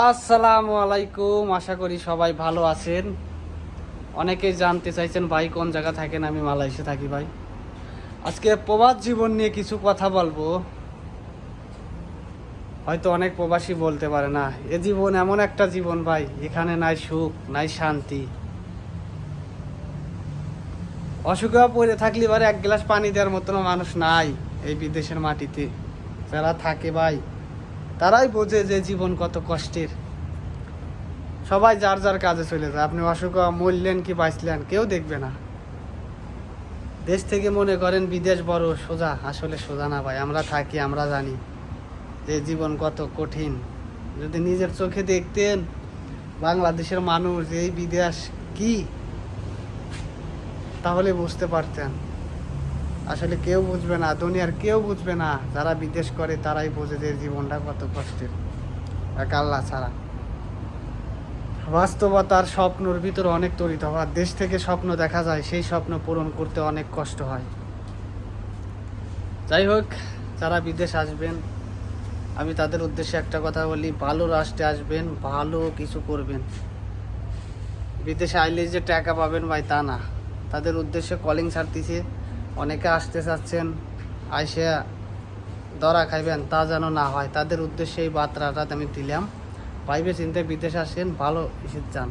আসসালামু আলাইকুম, আশা করি সবাই ভালো আছেন। অনেকেই জানতে চাইছেন, ভাই কোন জায়গা থাকেন? আমি মালয়েশিয়া থাকি, ভাই। আজকে প্রবাস জীবন নিয়ে কিছু কথা বলব। হয়তো অনেক প্রবাসী বলতে পারে না, এ জীবন এমন একটা জীবন, ভাই, এখানে নাই সুখ, নাই শান্তি। অসুখে পড়ে থাকলে এবারে এক গ্লাস পানি দেওয়ার মতন মানুষ নাই এই বিদেশের মাটিতে। যারা থাকে, ভাই তারাই বোঝে যে জীবন কত কষ্টের। সবাই যার যার কাজে চলে যায়। আপনি অসুখ মরলেন কি বাঁচলেন, কেউ দেখবে না। দেশ থেকে মনে করেন বিদেশ বড় সোজা, আসলে সোজা না ভাই, আমরা থাকি, আমরা জানি যে জীবন কত কঠিন। যদি নিজের চোখে দেখতেন বাংলাদেশের মানুষ, এই বিদেশ কি? তাহলে বুঝতে পারতেন। আসলে কেউ বুঝবে না দুনিয়ার কেউ বুঝবে না, যারা বিদেশ করে তারাই বোঝে যে জীবনটা কত কষ্টের। এক আল্লাহ ছাড়া। বাস্তবতার স্বপ্নর ভিতরে অনেক তরিত হওয়ার দেশ থেকে স্বপ্ন দেখা যায়, সেই স্বপ্ন পূরণ করতে অনেক কষ্ট হয়। যাই হোক, যারা বিদেশ আসবেন, আমি তাদের উদ্দেশ্যে একটা কথা বলি, ভালো রাষ্ট্রে আসবেন, ভালো কিছু করবেন। বিদেশে আইলে যে টাকা পাবেন ভাই তা না। তাদের উদ্দেশ্যে কলিং ছাড়তেছে। অনেকে আসতে চাচ্ছেন, আইসে দরা খাইবেন, তা যেন না হয়। তাদের উদ্দেশ্যে এই বার্তাটা আমি দিলাম। পাইবে চিনতে বিদেশ আসেন, ভালো ইসিত যান